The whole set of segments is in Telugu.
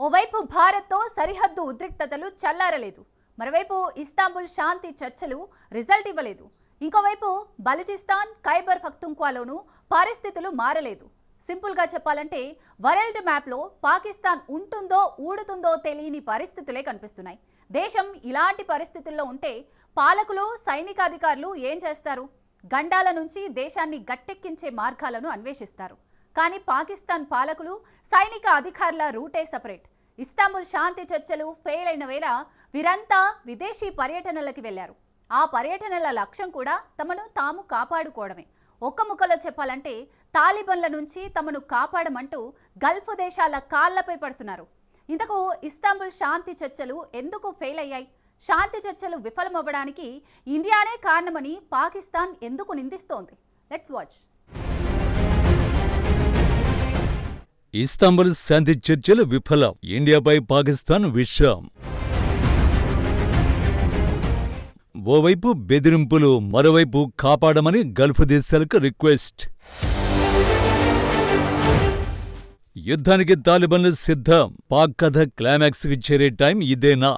ఓవైపు భారత్తో సరిహద్దు ఉద్రిక్తతలు చల్లారలేదు. మరోవైపు ఇస్తాంబుల్ శాంతి చర్చలు రిజల్ట్ ఇవ్వలేదు. ఇంకోవైపు బలూచిస్తాన్ ఖైబర్ ఫక్తుంక్వాలోనూ పరిస్థితులు మారలేదు. సింపుల్గా చెప్పాలంటే వరల్డ్ మ్యాప్లో పాకిస్తాన్ ఉంటుందో ఊడుతుందో తెలియని పరిస్థితులే కనిపిస్తున్నాయి. దేశం ఇలాంటి పరిస్థితుల్లో ఉంటే పాలకులు సైనికాధికారులు ఏం చేస్తారు? గండాల నుంచి దేశాన్ని గట్టెక్కించే మార్గాలను అన్వేషిస్తారు. కానీ పాకిస్తాన్ పాలకులు సైనిక అధికారుల రూటే సపరేట్. ఇస్తాంబుల్ శాంతి చర్చలు ఫెయిల్ అయిన వేళ వీరంతా విదేశీ పర్యటనలకి వెళ్ళారు ఆ పర్యటనల లక్ష్యం కూడా తమను తాము కాపాడుకోవడమే. ఒక్క ముక్కలో చెప్పాలంటే తాలిబన్ల నుంచి తమను కాపాడమంటూ గల్ఫ్ దేశాల కాళ్ళపై పడుతున్నారు. ఇంతకు ఇస్తాంబుల్ శాంతి చర్చలు ఎందుకు ఫెయిల్ అయ్యాయి? శాంతి చర్చలు విఫలమవ్వడానికి ఇండియానే కారణమని పాకిస్తాన్ ఎందుకు నిందిస్తోంది? లెట్స్ వాచ్ ఇస్తాంబుల్ శాంతి చర్చలు విఫలం. ఇండియాపై పాకిస్తాన్ విషం. ఓవైపు బెదిరింపులు మరోవైపు కాపాడమని గల్ఫ్ దేశాలకు రిక్వెస్ట్. యుద్ధానికి తాలిబన్లు సిద్ధం. పాక్ కథ క్లైమాక్స్కి చేరే టైం ఇదేనా?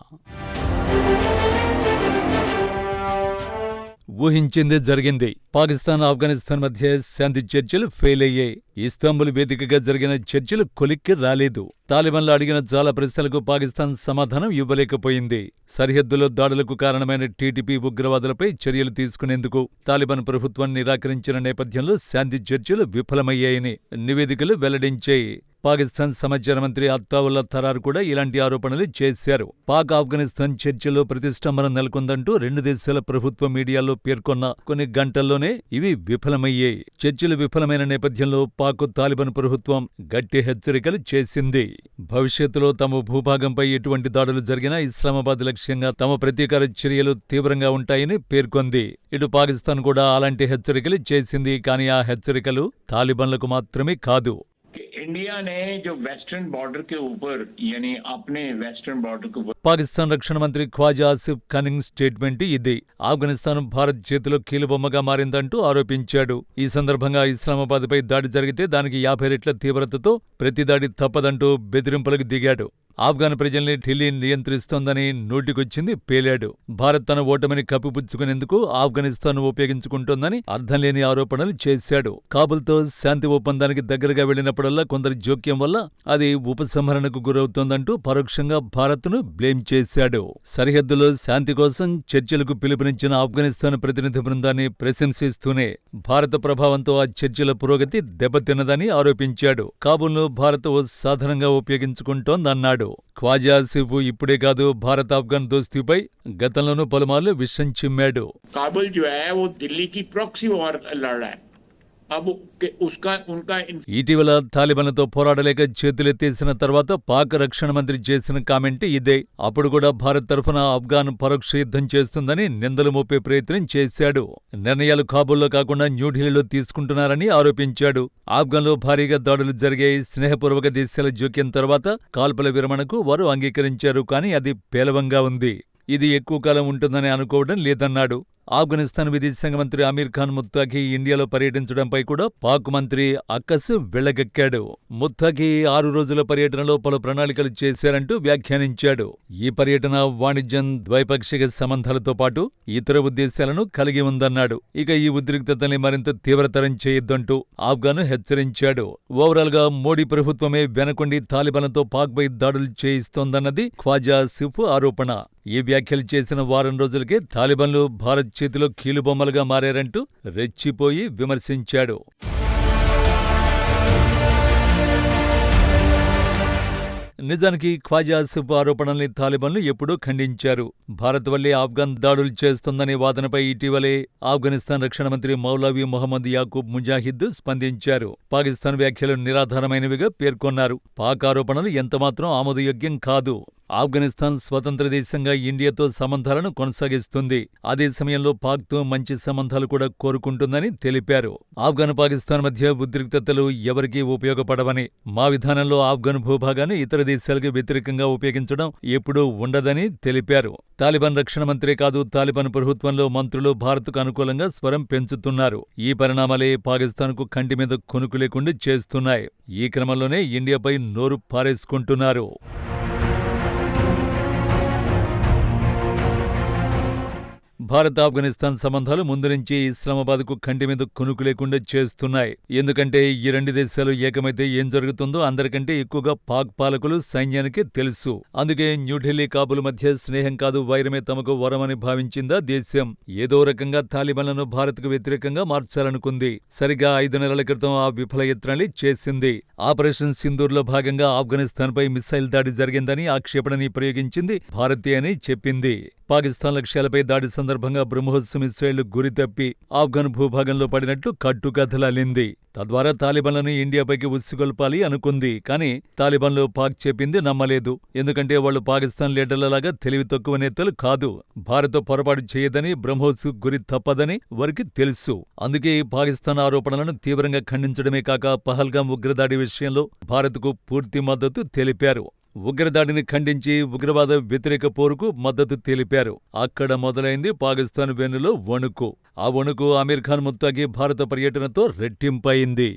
ఊహించింది జరిగింది. పాకిస్తాన్ ఆఫ్ఘనిస్తాన్ మధ్య శాంతి చర్చలు ఫెయిల్ అయ్యాయి. ఇస్తాంబుల్ వేదికగా జరిగిన చర్చలు కొలిక్కి రాలేదు. తాలిబాన్లు అడిగిన చాలా ప్రశ్నలకు పాకిస్తాన్ సమాధానం ఇవ్వలేకపోయింది. సరిహద్దులో దాడులకు కారణమైన టీటీపీ ఉగ్రవాదులపై చర్యలు తీసుకునేందుకు తాలిబాన్ ప్రభుత్వం నిరాకరించిన నేపథ్యంలో శాంతి చర్చలు విఫలమయ్యాయని నివేదికలు వెల్లడించాయి. పాకిస్తాన్ సమాచార మంత్రి అత్తావుల్లా తరార్ కూడా ఇలాంటి ఆరోపణలు చేశారు. పాక్ ఆఫ్ఘనిస్తాన్ చర్చలో ప్రతిష్టంభన నెలకొందంటూ రెండు దేశాల ప్రభుత్వ మీడియాలో పేర్కొన్న కొన్ని గంటల్లోనే ఇవి విఫలమయ్యాయి. చర్చలు విఫలమైన నేపథ్యంలో పాక్ తాలిబాన్ ప్రభుత్వం గట్టి హెచ్చరికలు చేసింది. భవిష్యత్తులో తమ భూభాగంపై ఎటువంటి దాడులు జరిగినా ఇస్లామాబాద్ లక్ష్యంగా తమ ప్రతీకార చర్యలు తీవ్రంగా ఉంటాయని పేర్కొంది. ఇటు పాకిస్తాన్ కూడా అలాంటి హెచ్చరికలు చేసింది కానీ ఆ హెచ్చరికలు తాలిబాన్లకు మాత్రమే కాదు. इंडिया ने जो वेस्टर्न बॉर्डर के ऊपर यानी अपने वेस्टर्न बॉर्डर के ऊपर పాకిస్తాన్ రక్షణ మంత్రి ఖ్వాజా ఆసిఫ్ కనింగ్ స్టేట్మెంట్ ఇది ఆఫ్ఘనిస్తాన్ భారత్ చేతిలో కీలుబొమ్మగా మారిందంటూ ఆరోపించాడు ఈ సందర్భంగా ఇస్లామాబాద్పై దాడి జరిగితే దానికి యాభై రెట్ల తీవ్రతతో ప్రతి దాడి తప్పదంటూ బెదిరింపులకు దిగాడు ఆఫ్ఘాన్ ప్రజల్ని ఢిల్లీ నియంత్రిస్తోందని నోటికొచ్చింది పేలాడు. భారత్ తన ఓటమిని కప్పిపుచ్చుకునేందుకు ఆఫ్ఘనిస్తాన్ ఉపయోగించుకుంటోందని అర్థంలేని ఆరోపణలు చేశాడు. కాబుల్తో శాంతి ఒప్పందానికి దగ్గరగా వెళ్ళినప్పుడల్లా కొందరి జోక్యం వల్ల అది ఉపసంహరణకు గురవుతోందంటూ పరోక్షంగా భారత్ను బ్లేమ్ చేశాడు. సరిహద్దులో శాంతి కోసం చర్చలకు పిలుపునిచ్చిన ఆఫ్ఘనిస్తాన్ ప్రతినిధి బృందాన్ని ప్రశంసిస్తూనే భారత ప్రభావంతో ఆ చర్చల పురోగతి దెబ్బతిన్నదని ఆరోపించాడు. కాబుల్ను భారత్ ఓ సాధనంగా చేశాడు. ఖ్వాజా సిఫ్ ఇప్పుడే కాదు భారత్ ఆఫ్ఘన్ దోస్తీపై గతంలోనూ పలుమార్లు విషం చిమ్మాడు. కాబుల్ జో హై వో ఢిల్లీ కి ప్రాక్సీ వార్ లడ్ రహా ఇటీవల తాలిబాన్లతో పోరాడలేక చేతులెత్తేసిన తర్వాత పాక్ రక్షణ మంత్రి చేసిన కామెంట్ ఇదే. అప్పుడు కూడా భారత్ తరఫున ఆఫ్ఘాన్ పరోక్ష యుద్ధం చేస్తుందని నిందలు మోపే ప్రయత్నం చేశాడు. నిర్ణయాలు కాబూల్లో కాకుండా న్యూఢిల్లీలో తీసుకుంటున్నారని ఆరోపించాడు. ఆఫ్ఘన్లో భారీగా దాడులు జరిగాయి. స్నేహపూర్వక దేశాల జోక్యం తర్వాత కాల్పుల విరమణకు వారు అంగీకరించారు కానీ అది పేలవంగా ఉంది. ఇది ఎక్కువ కాలం ఉంటుందని అనుకోవడం లేదన్నాడు. ఆఫ్ఘనిస్తాన్ విదేశాంగ మంత్రి అమీర్ ఖాన్ ముత్తాకి ఇండియాలో పర్యటించడంపై కూడా పాక్ మంత్రి అక్కస్ వెళ్ళగక్కాడు ముత్తాకి ఆరు రోజుల పర్యటనలో పలు ప్రణాళికలు చేశారంటూ వ్యాఖ్యానించాడు. ఈ పర్యటన వాణిజ్యం ద్వైపాక్షిక సంబంధాలతో పాటు ఇతర ఉద్దేశాలను కలిగి ఉందన్నాడు. ఇక ఈ ఉద్రిక్తతల్ని మరింత తీవ్రతరం చేయొద్దంటూ ఆఫ్ఘాన్ హెచ్చరించాడు. ఓవరాల్గా మోడీ ప్రభుత్వమే వెనకొండి తాలిబాన్లతో పాక్పై దాడులు చేయిస్తోందన్నది ఖ్వాజా సిఫ్ ఆరోపణ. ఈ వ్యాఖ్యలు చేసిన వారం రోజులకే తాలిబాన్లు భారత్ చేతిలో కీలుబొమ్మలుగా మారారంటూ రెచ్చిపోయి విమర్శించాడు. నిజానికి ఖ్వాజాసిఫ్ ఆరోపణల్ని తాలిబన్లు ఎప్పుడూ ఖండించారు. భారత్ వల్లే ఆఫ్ఘన్ దాడులు చేస్తోందనే వాదనపై ఇటీవలే ఆఫ్ఘనిస్తాన్ రక్షణ మంత్రి మౌలావి మొహమ్మద్ యాకూబ్ ముజాహిద్ స్పందించారు. పాకిస్తాన్ వ్యాఖ్యలు నిరాధారమైనవిగా పేర్కొన్నారు. పాక్ ఆరోపణలు ఎంతమాత్రం ఆమోదయోగ్యం కాదు. ఆఫ్ఘనిస్తాన్ స్వతంత్ర దేశంగా ఇండియాతో సంబంధాలను కొనసాగిస్తుంది. అదే సమయంలో పాక్తో మంచి సంబంధాలు కూడా కోరుకుంటుందని తెలిపారు. ఆఫ్ఘన్ పాకిస్తాన్ మధ్య ఉద్రిక్తతలు ఎవరికీ ఉపయోగపడవని మా విధానంలో ఆఫ్ఘన్ భూభాగాన్ని ఇతర దేశాలకు వ్యతిరేకంగా ఉపయోగించడం ఎప్పుడూ ఉండదని తెలిపారు. తాలిబాన్ రక్షణ మంత్రే కాదు తాలిబాన్ ప్రభుత్వంలో మంత్రులు భారత్కు అనుకూలంగా స్వరం పెంచుతున్నారు. ఈ పరిణామాలే పాకిస్తాన్కు కంటి మీద కొనుకు లేకుండా చేస్తున్నాయి. ఈ క్రమంలోనే ఇండియాపై నోరు పారేసుకుంటున్నారు. భారత్ ఆఫ్ఘనిస్తాన్ సంబంధాలు ముందు నుంచి ఇస్లామాబాద్కు కంటి మీద కొనుకు లేకుండా చేస్తున్నాయి. ఎందుకంటే ఈ రెండు దేశాలు ఏకమైతే ఏం జరుగుతుందో అందరికంటే ఎక్కువగా పాక్ పాలకులు సైన్యానికి తెలుసు. అందుకే న్యూఢిల్లీ కాబుల్ మధ్య స్నేహం కాదు వైరమే తమకు వరమని భావించిందా దేశం. ఏదో రకంగా తాలిబాన్లను భారత్కు వ్యతిరేకంగా మార్చాలనుకుంది. సరిగ్గా ఐదు నెలల క్రితం ఆ విఫల యత్నాన్ని చేసింది. ఆపరేషన్ సింధూర్లో భాగంగా ఆఫ్ఘనిస్తాన్పై మిసైల్ దాడి జరిగిందని ఆక్షేపణని ప్రయోగించింది భారతీయ అని చెప్పింది. పాకిస్తాన్ లక్ష్యాలపై దాడి సందర్భంగా బ్రహ్మోస్ మిసైళ్ళు గురి తప్పి ఆఫ్ఘన్ భూభాగంలో పడినట్లు కట్టుకథలలింది. తద్వారా తాలిబాన్లను ఇండియాపైకి ఉస్సుగొల్పాలి అనుకుంది కానీ తాలిబాన్లు పాక్ చెప్పింది నమ్మలేదు. ఎందుకంటే వాళ్ళు పాకిస్తాన్ లీడర్లలాగా తెలివి తక్కువ నేతలు కాదు. భారత్ పొరపాటు చేయదని బ్రహ్మోస్ గురి తప్పదని వారికి తెలుసు. అందుకే ఈ పాకిస్తాన్ ఆరోపణలను తీవ్రంగా ఖండించడమే కాక పహల్గాం ఉగ్రదాడి విషయంలో భారత్కు పూర్తి మద్దతు తెలిపారు. ఉగ్రదాడిని ఖండించి ఉగ్రవాద వ్యతిరేక పోరుకు మద్దతు తెలిపారు. అక్కడ మొదలైంది పాకిస్తాన్ వెన్నులో వణుకు. ఆ వణుకు అమీర్ ఖాన్ ముత్తాకి భారత పర్యటనతో రెట్టింపయింది.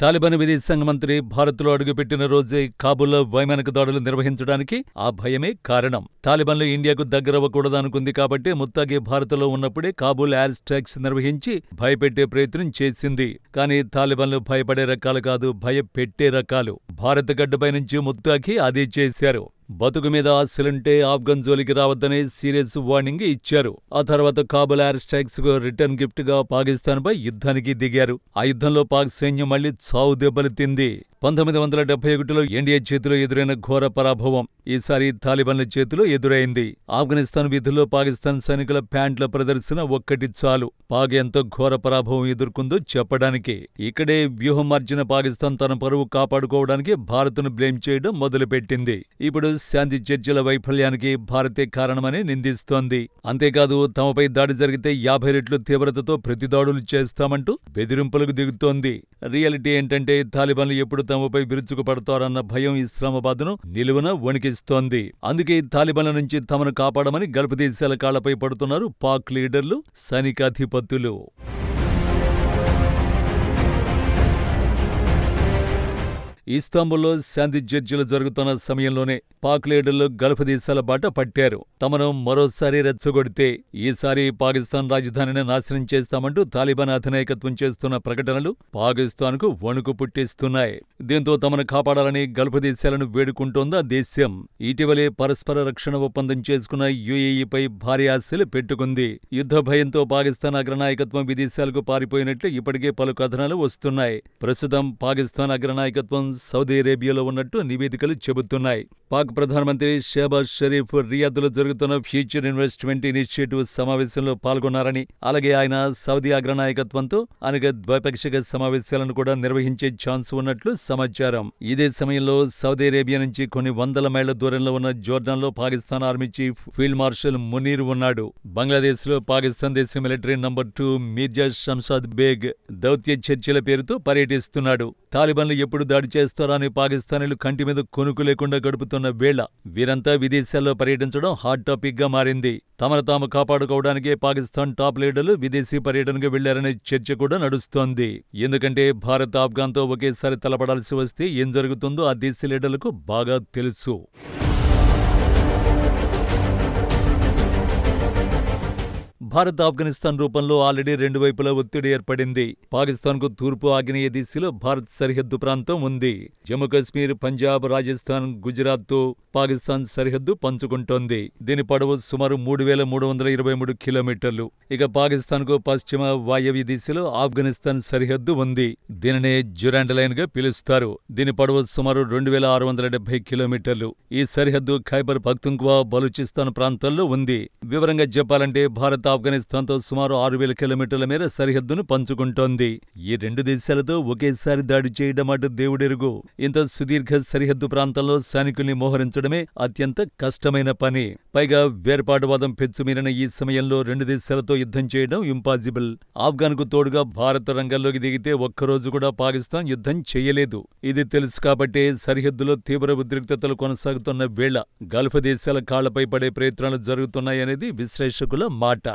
తాలిబాన్ విదేశాంగ మంత్రి భారత్లో అడుగుపెట్టిన రోజే కాబూల్లో వైమానిక దాడులు నిర్వహించడానికి ఆ భయమే కారణం. తాలిబాన్లు ఇండియాకు దగ్గరవ్వకూడదనుకుంది కాబట్టి ముత్తాగి భారత్లో ఉన్నప్పుడే కాబూల్ ఎయిర్ స్ట్రైక్స్ నిర్వహించి భయపెట్టే ప్రయత్నం చేసింది. కానీ తాలిబాన్లు భయపడే రకాలు కాదు భయపెట్టే రకాలు. భారత గడ్డపై నుంచి ముత్తాకి అదే చేశారు. బతుకు మీద ఆశలుంటే ఆఫ్ఘన్ జోలికి రావద్దనే సీరియస్ వార్నింగ్ ఇచ్చారు. ఆ తర్వాత కాబుల్ ఎయిర్ స్ట్రైక్స్కు రిటర్న్ గిఫ్ట్గా పాకిస్తాన్ పై యుద్ధానికి దిగారు. ఆ యుద్ధంలో పాక్ సైన్యం మళ్ళీ చావు దెబ్బలు తింది. పంతొమ్మిది వందల డెబ్బై ఒకటిలో ఎన్డీఏ చేతిలో ఎదురైన ఘోర పరాభవం. ఈసారి తాలిబాన్ల చేతిలో ఎదురైంది. ఆఫ్ఘనిస్తాన్ విధుల్లో పాకిస్తాన్ సైనికుల ప్యాంట్ల ప్రదర్శన ఒక్కటి చాలు. పాక్ ఎంతో ఘోర పరాభవం ఎదుర్కొందో చెప్పడానికి. ఇక్కడే వ్యూహం మార్చిన పాకిస్తాన్ తన పరువు కాపాడుకోవడానికి భారత్ను బ్లేమ్ చేయడం మొదలుపెట్టింది. ఇప్పుడు శాంతి చర్చల వైఫల్యానికి భారతే కారణమని నిందిస్తోంది. అంతేకాదు తమపై దాడి జరిగితే యాభై రెట్లు తీవ్రతతో ప్రతిదాడులు చేస్తామంటూ బెదిరింపులకు దిగుతోంది. రియాలిటీ ఏంటంటే తాలిబాన్లు ఎప్పుడు తమపై విరుచుకుపడతారన్న భయం ఇస్లామాబాద్ను నిలువున వణికిస్తోంది. అందుకే తాలిబాన్ల నుంచి తమను కాపాడమని గల్ఫ్ దేశాల కాళ్ళపై పడుతున్నారు పాక్ లీడర్లు సైనికాధిపతులు ఇస్తాంబుల్లో శాంతి చర్చలు జరుగుతున్న సమయంలోనే పాక్ లీడర్లు గల్ఫ్ దేశాల బాట పట్టారు. తమను మరోసారి రెచ్చగొడితే ఈసారి పాకిస్తాన్ రాజధానిని నాశనం చేస్తామంటూ తాలిబాన్ అధినాయకత్వం చేస్తున్న ప్రకటనలు పాకిస్తాన్కు వణుకు పుట్టిస్తున్నాయి. దీంతో తమను కాపాడాలని గల్ఫ్ దేశాలను వేడుకుంటోందా దేశం. ఇటీవలే పరస్పర రక్షణ ఒప్పందం చేసుకున్న యుఏఈపై భారీ ఆశలు పెట్టుకుంది. యుద్ధ భయంతో పాకిస్తాన్ అగ్రనాయకత్వం విదేశాలకు పారిపోయినట్లు ఇప్పటికే పలు కథనాలు వస్తున్నాయి. ప్రస్తుతం పాకిస్తాన్ అగ్రనాయకత్వం సౌదీ అరేబియాలో ఉన్నట్టు నివేదికలు చెబుతున్నాయి. పాక్ ప్రధానమంత్రి షహబాజ్ షరీఫ్ రియాద్లో జరుగుతున్న ఫ్యూచర్ ఇన్వెస్ట్మెంట్ ఇనిషియేటివ్ సమావేశంలో పాల్గొన్నారని అలాగే ఆయన సౌదీ అగ్రనాయకత్వంతో అనేక ద్వైపాక్షిక సమావేశాలను కూడా నిర్వహించే ఛాన్స్ ఉన్నట్లు సమాచారం. ఇదే సమయంలో సౌదీ అరేబియా నుంచి కొన్ని వందల మైళ్ళ దూరంలో ఉన్న జోర్డాన్లో Pakistan army chief field marshal Munir ఉన్నాడు. బంగ్లాదేశ్లో పాకిస్తాన్ దేశ military number two Mirza Shamshad Beg దౌత్య చర్చల పేరుతో పర్యటిస్తున్నాడు. తాలిబాన్లు ఎప్పుడు దాడి చేస్తారు అని పాకిస్తానీలు కంటి మీద కొనుకు లేకుండా గడుపుతున్న వేళ వీరంతా విదేశాల్లో పర్యటించడం హాట్ టాపిక్గా మారింది. తమను తాము కాపాడుకోవడానికే పాకిస్తాన్ టాప్ లీడర్లు విదేశీ పర్యటనకు వెళ్ళారనే చర్చ కూడా నడుస్తోంది. ఎందుకంటే భారత్ ఆఫ్ఘాన్తో ఒకేసారి తలపడాల్సి వస్తే ఏం జరుగుతుందో ఆ దేశ లీడర్లకు బాగా తెలుసు. భారత్ ఆఫ్ఘనిస్తాన్ రూపంలో ఆల్రెడీ రెండు వైపులా ఒత్తిడి ఏర్పడింది. పాకిస్తాన్కు తూర్పు ఆగ్నేయ దిశలో భారత్ సరిహద్దు ప్రాంతం ఉంది. జమ్మూకాశ్మీర్ పంజాబ్ రాజస్థాన్ గుజరాత్తో పాకిస్తాన్ సరిహద్దు పంచుకుంటోంది. దీని పొడవు సుమారు మూడు వేల మూడు వందల ఇరవై మూడు కిలోమీటర్లు. ఇక పాకిస్తాన్కు పశ్చిమ వాయవ్య దిశలో ఆఫ్ఘనిస్తాన్ సరిహద్దు ఉంది. దీనినే జురాండ్ లైన్గా పిలుస్తారు. దీని పొడవు సుమారు రెండు వేల ఆరు వందల డెబ్బై కిలోమీటర్లు. ఈ సరిహద్దు ఖైబర్ పఖ్తుంక్వా బలూచిస్తాన్ ప్రాంతాల్లో ఉంది. వివరంగా చెప్పాలంటే భారత్ ఆఫ్ఘనిస్తాన్తో సుమారు ఆరు వేల కిలోమీటర్ల మేర సరిహద్దును పంచుకుంటోంది. ఈ రెండు దేశాలతో ఒకేసారి దాడి చేయడం అటు దేవుడెరుగు. ఇంత సుదీర్ఘ సరిహద్దు ప్రాంతంలో సైనికుల్ని మోహరించడమే అత్యంత కష్టమైన పని. పైగా వేర్పాటువాదం పెచ్చుమీరిన ఈ సమయంలో రెండు దేశాలతో యుద్ధం చేయడం ఇంపాసిబుల్. ఆఫ్ఘన్కు తోడుగా భారత రంగంలోకి దిగితే ఒక్కరోజు కూడా పాకిస్తాన్ యుద్ధం చేయలేదు. ఇది తెలుసు కాబట్టే సరిహద్దులో తీవ్ర ఉద్రిక్తతలు కొనసాగుతున్న వేళ గల్ఫ్ దేశాల కాళ్ళపై పడే ప్రయత్నాలు జరుగుతున్నాయనేది విశ్లేషకుల మాట.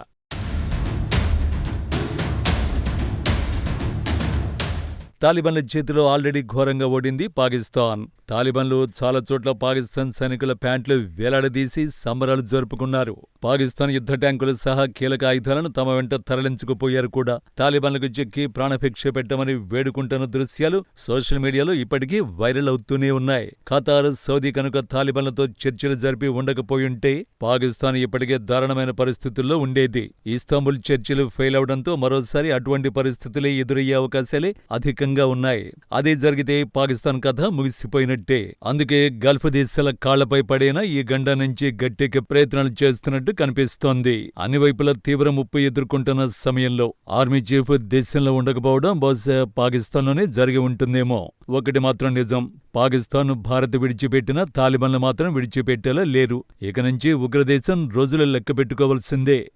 తాలిబన్ల చేతిలో ఆల్రెడీ ఘోరంగా ఓడింది పాకిస్తాన్. తాలిబన్లు చాలా చోట్ల పాకిస్తాన్ సైనికుల ప్యాంట్లు వేలాడదీసి సంబరాలు జరుపుకున్నారు. పాకిస్తాన్ యుద్ధ ట్యాంకులు సహా కీలక ఆయుధాలను తమ వెంట తరలించుకుపోయారు కూడా. తాలిబన్లకు చెక్కి ప్రాణభిక్ష పెట్టమని వేడుకుంటున్న దృశ్యాలు సోషల్ మీడియాలో ఇప్పటికీ వైరల్ అవుతూనే ఉన్నాయి. ఖతార్ సౌదీ కనుక తాలిబన్లతో చర్చలు జరిపి ఉండకపోయుంటే పాకిస్తాన్ ఇప్పటికే దారుణమైన పరిస్థితుల్లో ఉండేది. ఇస్తాంబుల్ చర్చలు ఫెయిల్ అవడంతో మరోసారి అటువంటి పరిస్థితులే ఎదురయ్యే అవకాశాలే అధికంగా ఉన్నాయి. అదే జరిగితే పాకిస్తాన్ కథ ముగిసిపోయినట్టే. అందుకే గల్ఫ్ దేశాల కాళ్ళపై పడేనా ఈ గండ నుంచి గట్టెక్కే ప్రయత్నాలు చేస్తున్నట్టు కనిపిస్తోంది. అన్ని వైపులా తీవ్ర ముప్పు ఎదుర్కొంటున్న సమయంలో ఆర్మీ చీఫ్ దేశంలో ఉండకపోవడం బహుశా పాకిస్తాన్లోనే జరిగి ఉంటుందేమో. ఒకటి మాత్రం నిజం. పాకిస్తాన్ భారత్ విడిచిపెట్టిన తాలిబాన్లు మాత్రం విడిచిపెట్టేలా లేరు. ఇక నుంచి ఉగ్రదేశం రోజుల లెక్క పెట్టుకోవాల్సిందే.